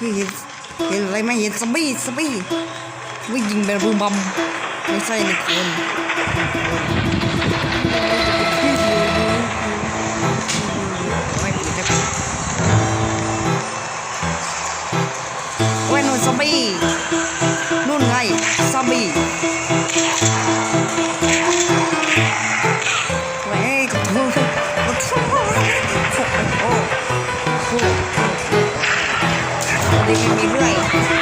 เห็นเห็นอะไรไม่เห็นสบี้สบี้วิ่ยิงแบบบูมบอมไม่ใช่หนึ่งคน they can be right.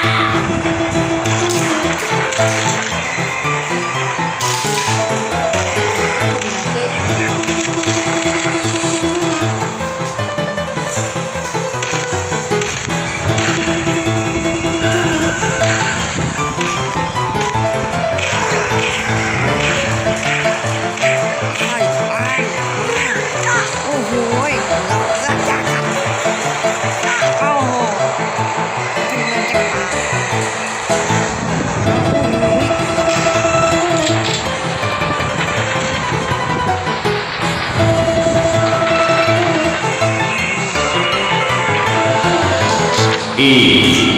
E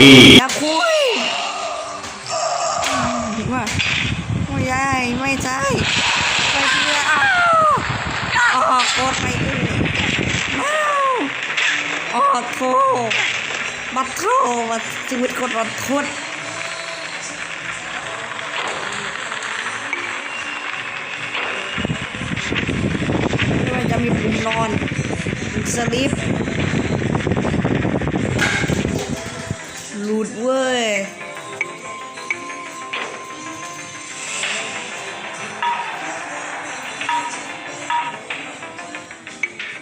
อีอย่าคุยว่าไม่ใช่ไม่ใช่ไม่ใช่อ้าวออกกดไปเลยอ้าวออกโทบัดโทบัดชีวิตคนบัดทดไม่จะมีปุ่มนอนสลิป ว้ย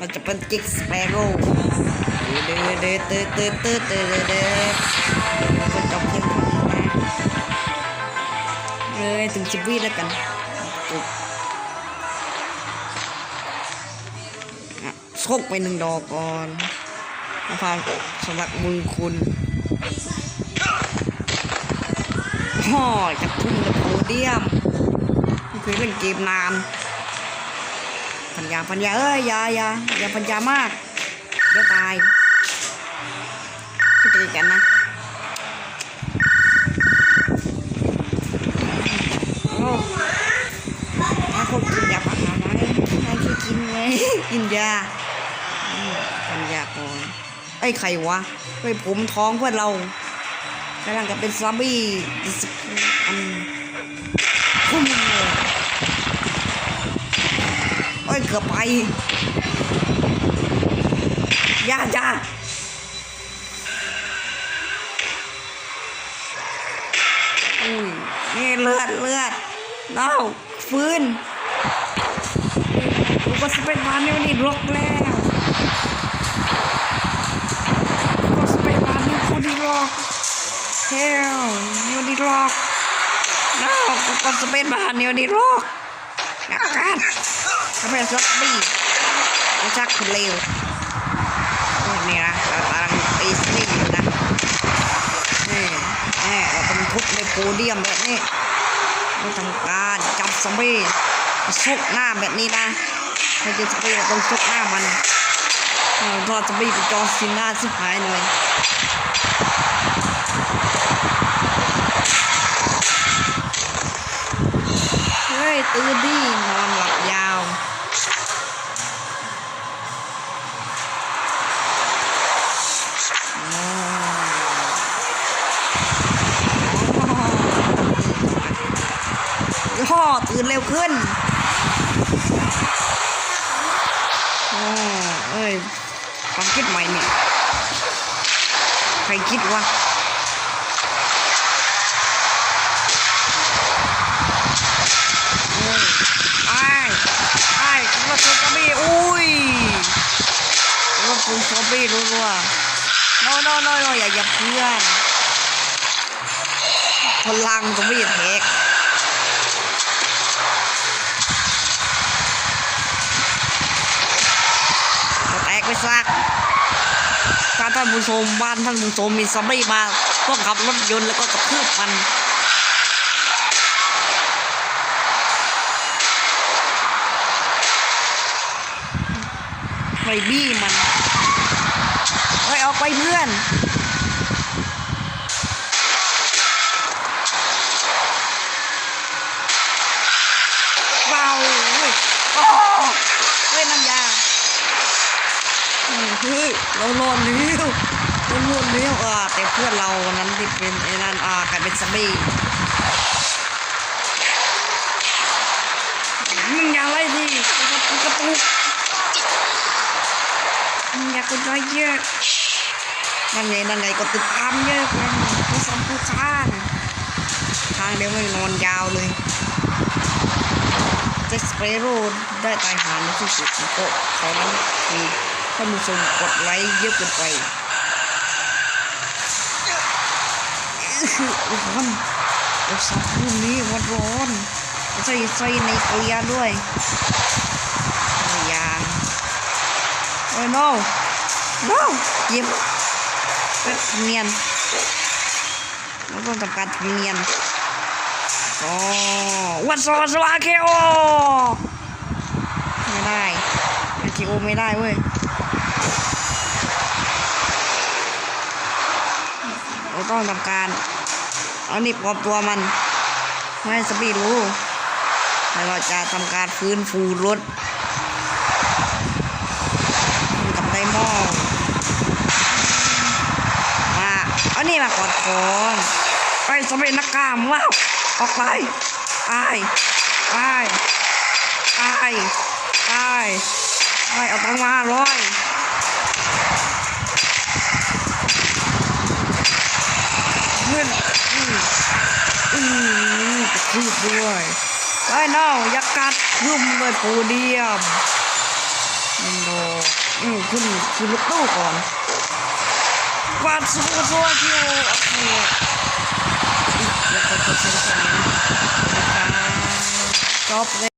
มันจะเป็นจิกสเปโร่เดือเดือเดือเดือเดือเดือเดือดคนจบเพียงเท่านี้เลยถึงสิบวิแล้วกันโชคไปหนึ่งดอกก่อนพาสำหรับมึงคุณ ห่อจะทุ่มกับโพเดียมไม่เคยเล่นเกมนานปัญญาปัญญาเอ้ยยายายาปัญญามากเดี๋ยวตายช่วยตีกันนะถ้าคนกินยาปะหาไหมให้ช่วยกินไหมกินยาปัญญาก่อนไอ้ใครวะไอ้ผมท้องเพื่อนเรา กำลังจะเป็นซอมบี้สิบอันพุ่งเลยเอ้ยเกือบไปยาอยาอุ้ยนี่เลือดเลือดเน่าฟื้นกูก็สเปนมาเนี่ยนี่รกแล้วก็สเปนมาเนี่ยกูดีรก เฮลนี่ดีรกน่ากูก็สเปนมาเนี่ยนี่รกนักการสเปนซอมบี้ไม่ชักคนเลวนี่นะเรากำลังตีสลิงอยู่นะนี่แน่เราต้องทุบในโพเดียมแบบนี้เราทำการจับซอมบี้ซุกหน้าแบบนี้นะไม่ใช่ซอมบี้เราต้องซุกหน้ามันออรอดจะไปจอซิน่าสุดท้ายเลยเฮ้ ย ตื่นดินอนหลับยาวพ่อตื่นเร็วขึ้นโอ้เอ้ยความคิดใหม่เนี่ย ใครคิดวะ อบี้รัวๆโนโนโนโนอย่าอย่าเพื่อนพลังซอมบี้แท็กแตกไปซะถ้าท่านผู้ชมบ้านท่านผู้ชมมีซอมบี้มาก็ขับรถยนต์แล้วก็กระทืบมันไปบี้มัน เฮ้ยเอาไปเพื่อนว้าวเฮ้ยโอ้โหเฮ้ยน้ำยาเฮ้ยเราโลดเลี้ยวเราโลดเลี้ยวอะแต่เพื่อนเราวันนั้นที่เป็นไอ้นั่นอ่ากลายเป็นซัมบี้มึงอย่าไล่ดิกระตุกมึงอย่ากดไลค์เยอะ นั่นไงนั่นไงกดติดตามเยอะกันผู้ชมผู้ค้านทางเดียวไม่นอนยาวเลยเจสเปโร่ได้ตายหาในที่สุดก็ขอนั้นคือท่านผู้ชมกดไลค์เยอะเกินไปร้อนโอ้สัตว์รุ่นนี้วันร้อนใส่ใส่ในเกลียด้วยไม่ยางโอ้ย no no เยี่ย มเป็นเนียนเราต้องทำการทำเนียนโอ๋อวันสวัสดิ์เคโอไม่ได้เคโอไม่ได้เว้ยเราต้องทำการเอานี่ปลอมตัวมัน ไม่สปีดรู้แล้วเราจะทำการฟื้นฟูรถกับไดมอนด์มาเอานี่ มากอดคอนไปสำเร็จนักกามว้าวออกไปไอ้ไอ้ไอ้ไอ้ไอ้เอาตังมาร้อยเพื่อนอืมอืมกระทืบด้วยไอ้น้องยักกัดยุ่มเลยโพเดียมมินโดอืมขึ้นขึ้นรถตู้ก่อน กวาดสู้สู้คิวโอเ